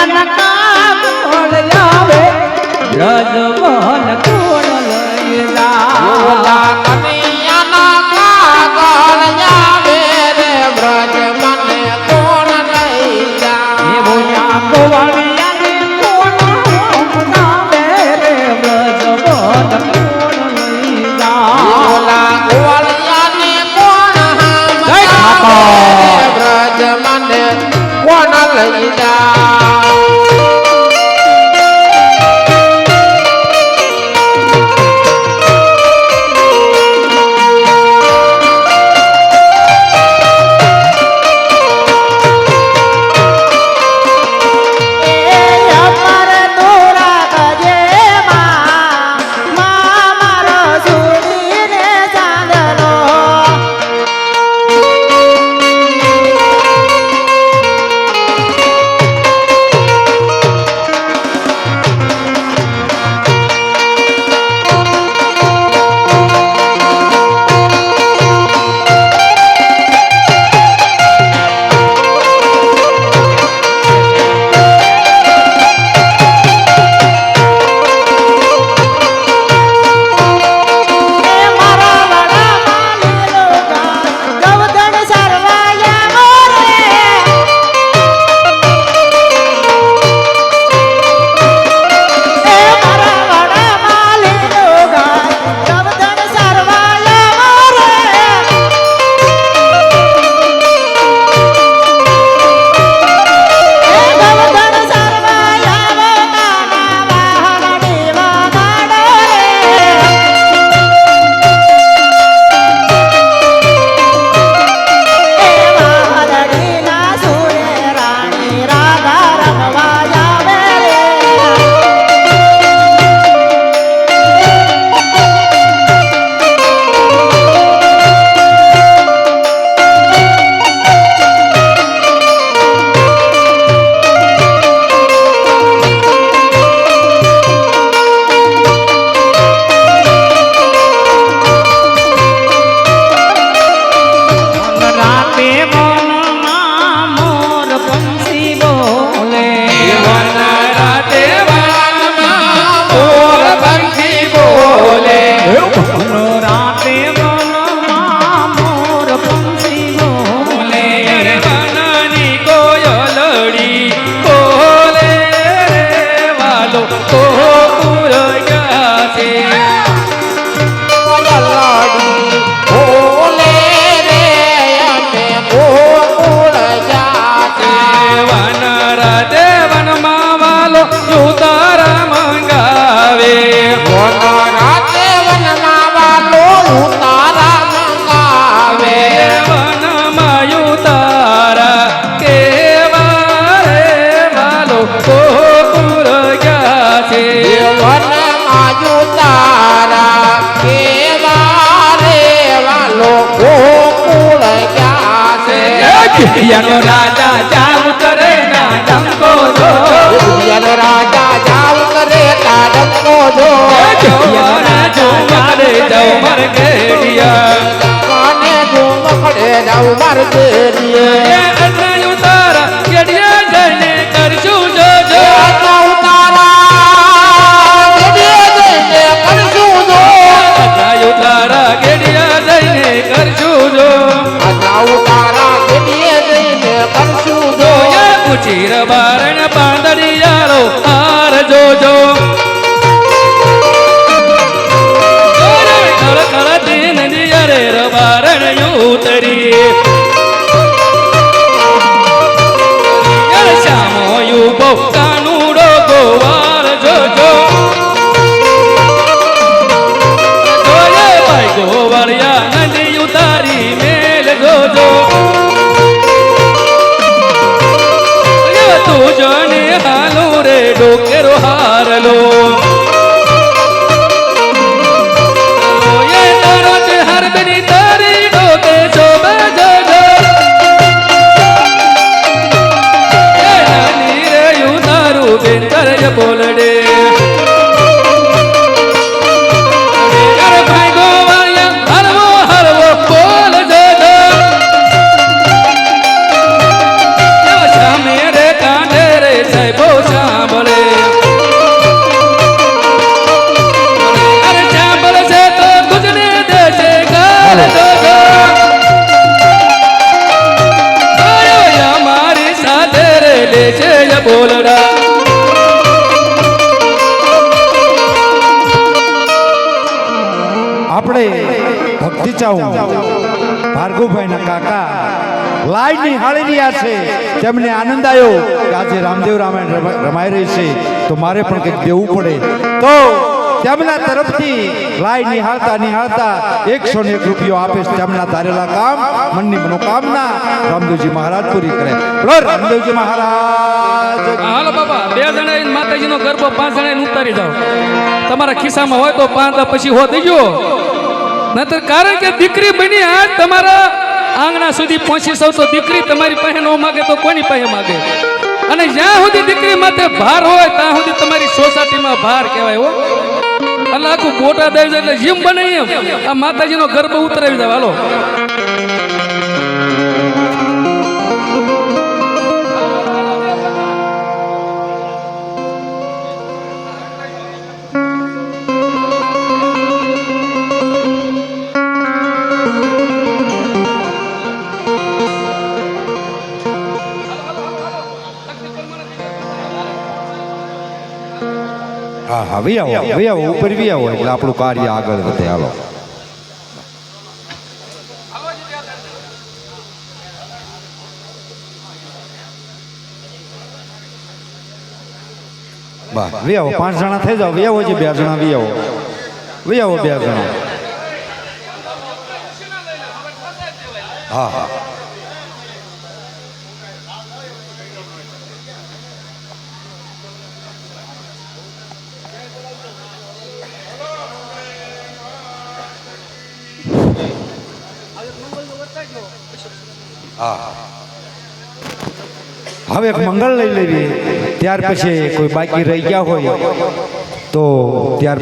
રજવાના કામ કોણ લાવે. રજવાના oh દુનિયાનો રાજા જાવ કરે ના ડંકો જો દુનિયાનો રાજા જાવ કરે ના ડંકો જો દુનિયાનો રાજા મારે જાવ મારે કેડિયા કોને જો મખડે જાવ મારે કેડિયા અન્ના ઉતારા કેડિયા જઈને કરશું જો જો અન્ના ઉતારા જઈને કરશું જો. சீரபாரண பாந்தடி બોલડા. આપણે ભક્તિ ચાવું ભાર્ગવભાઈના કાકા લાઈટ નિહાળી રહ્યા છે. તેમને આનંદ આવ્યો કે આજે રામદેવ રામાયણ રમાઈ રહી છે. તો મારે પણ કંઈક દેવું પડે. તો તેમના તરફથી લાય નિહાળતા નિહાળતા એકસો ને એક રૂપિયો આપે છે તેમના ધારેલા કામ, મનની મનોકામના રામદેવજી મહારાજ પૂરી કરે. બોલો રામદેવજી મહારાજ. હાલો બાબા બે જણા માતાજીનો ગરબો, પાંચ જણા ઉતારી જાઓ. તમારા ખિસ્સામાં હોય તો પાંચ પછી હો દેજો. નહીતર કારણ કે દીકરી બની આજ તમારા આંગણા સુધી પહોંચી સૌ તો દીકરી તમારી પાસે ન માગે તો કોની પાસે માગે? અને જ્યાં સુધી દીકરી માથે ભાર હોય, ત્યાં સુધી તમારી સોસાયટીમાં ભાર કહેવાય હો. એટલે આખું બોટા દઈ એટલે જીમ બને એમ. આ માતાજીનો ગર્ભ ઉતરાવી દો હાલો. હા વી આવો વી આવો ઉપર વી આવો એટલે આપણું કાર્ય આગળ વધે. હાલો. બા વી આવો પાંચ જણા થઈ જાઓ. વી આવો છે બે જણા વી આવો વી આવો બે જણા. હા હા. હવે એક મંગળ લઈ લેવી. ત્યાર પછી કોઈ બાકી રહી ગયા હોય તો ત્યાર